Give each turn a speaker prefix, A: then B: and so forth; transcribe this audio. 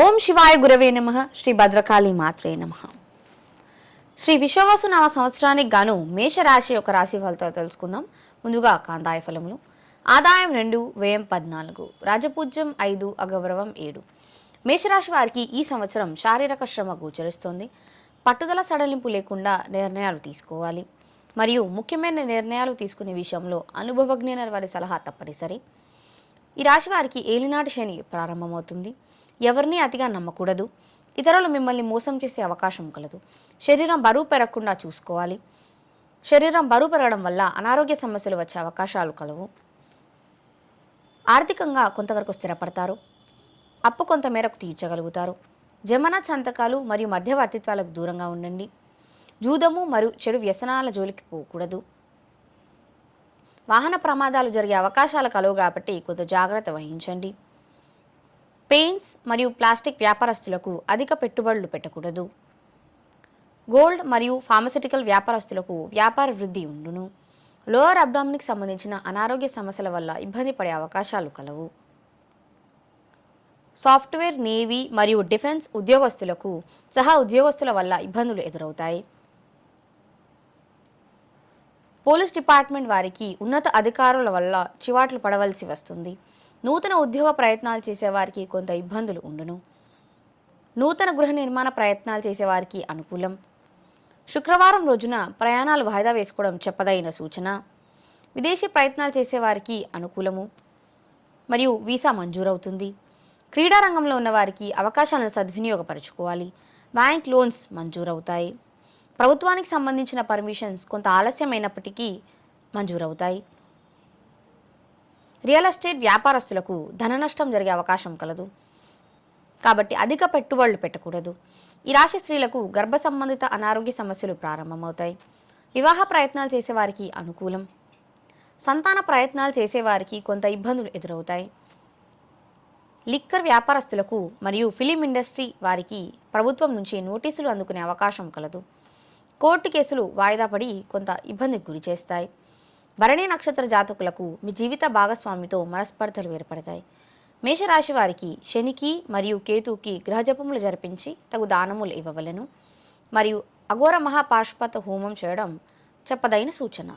A: ఓం శివాయ గురవే నమ. శ్రీ భద్రకాళి మాత్రే నమ. శ్రీ విశ్వవాసు నవ సంవత్సరానికి గాను మేషరాశి యొక్క రాశి ఫలితాలు తెలుసుకుందాం. ముందుగా కాందాయ ఫలములు. ఆదాయం రెండు వ్యయం పద్నాలుగు. రాజపూజ్యం ఐదు అగౌరవం ఏడు. మేషరాశి వారికి ఈ సంవత్సరం శారీరక శ్రమ గోచరిస్తోంది. పట్టుదల సడలింపు లేకుండా నిర్ణయాలు తీసుకోవాలి. మరియు ముఖ్యమైన నిర్ణయాలు తీసుకునే విషయంలో అనుభవజ్ఞైన వారి సలహా తప్పనిసరి. ఈ రాశి వారికి ఏలినాటి శని ప్రారంభమవుతుంది. ఎవరిని అతిగా నమ్మకూడదు. ఇతరులు మిమ్మల్ని మోసం చేసే అవకాశం కలదు. శరీరం బరువు పెరగకుండా చూసుకోవాలి. శరీరం బరువు పెరగడం వల్ల అనారోగ్య సమస్యలు వచ్చే అవకాశాలు కలవు. ఆర్థికంగా కొంతవరకు స్థిరపడతారు. అప్పు కొంత మేరకు తీర్చగలుగుతారు. జమనత్ సంతకాలు మరియు మధ్యవర్తిత్వాలకు దూరంగా ఉండండి. జూదము మరియు చెడు వ్యసనాల జోలికి పోకూడదు. వాహన ప్రమాదాలు జరిగే అవకాశాలు కలవు కాబట్టి కొంత జాగ్రత్త వహించండి. పెయింట్స్ మరియు ప్లాస్టిక్ వ్యాపారస్తులకు అధిక పెట్టుబడులు పెట్టకూడదు. గోల్డ్ మరియు ఫార్మసిటికల్ వ్యాపారస్తులకు వ్యాపార వృద్ధి ఉండును. లోయర్ అబ్డామిన్కి సంబంధించిన అనారోగ్య సమస్యల వల్ల ఇబ్బంది పడే అవకాశాలు కలవు. సాఫ్ట్వేర్ నేవీ మరియు డిఫెన్స్ ఉద్యోగస్తులకు సహా ఉద్యోగస్తుల వల్ల ఇబ్బందులు ఎదురవుతాయి. పోలీస్ డిపార్ట్మెంట్ వారికి ఉన్నత అధికారుల వల్ల చివాట్లు పడవలసి వస్తుంది. నూతన ఉద్యోగ ప్రయత్నాలు చేసేవారికి కొంత ఇబ్బందులు ఉండును. నూతన గృహ నిర్మాణ ప్రయత్నాలు చేసేవారికి అనుకూలం. శుక్రవారం రోజున ప్రయాణాలు వాయిదా వేసుకోవడం చెప్పదైన సూచన. విదేశీ ప్రయత్నాలు చేసేవారికి అనుకూలము. మరియు వీసా మంజూరవుతుంది. క్రీడా రంగంలో ఉన్నవారికి అవకాశాలను సద్వినియోగపరచుకోవాలి. Bank loans మంజూరవుతాయి. ప్రభుత్వానికి సంబంధించిన పర్మిషన్స్ కొంత ఆలస్యమైనప్పటికీ మంజూరవుతాయి. రియల్ ఎస్టేట్ వ్యాపారస్తులకు ధన నష్టం జరిగే అవకాశం కలదు. కాబట్టి అధిక పెట్టుబడులు పెట్టకూడదు. ఈ రాశి స్త్రీలకు గర్భ సంబంధిత అనారోగ్య సమస్యలు ప్రారంభమవుతాయి. వివాహ ప్రయత్నాలు చేసేవారికి అనుకూలం. సంతాన ప్రయత్నాలు చేసేవారికి కొంత ఇబ్బందులు ఎదురవుతాయి. లిక్కర్ వ్యాపారస్తులకు మరియు ఫిలిం ఇండస్ట్రీ వారికి ప్రభుత్వం నుంచి నోటీసులు అందుకునే అవకాశం కలదు. కోర్టు కేసులు వాయిదా పడి కొంత ఇబ్బందికి గురి చేస్తాయి. భరణి నక్షత్ర జాతకులకు మీ జీవిత భాగస్వామితో మనస్పర్ధలు ఏర్పడతాయి. మేషరాశి వారికి శనికి మరియు కేతుకి గ్రహజపములు జరిపించి తగు దానములు ఇవ్వవలెను. మరియు అఘోర మహాపాశుపత హోమం చేయడం చెప్పదైన సూచన.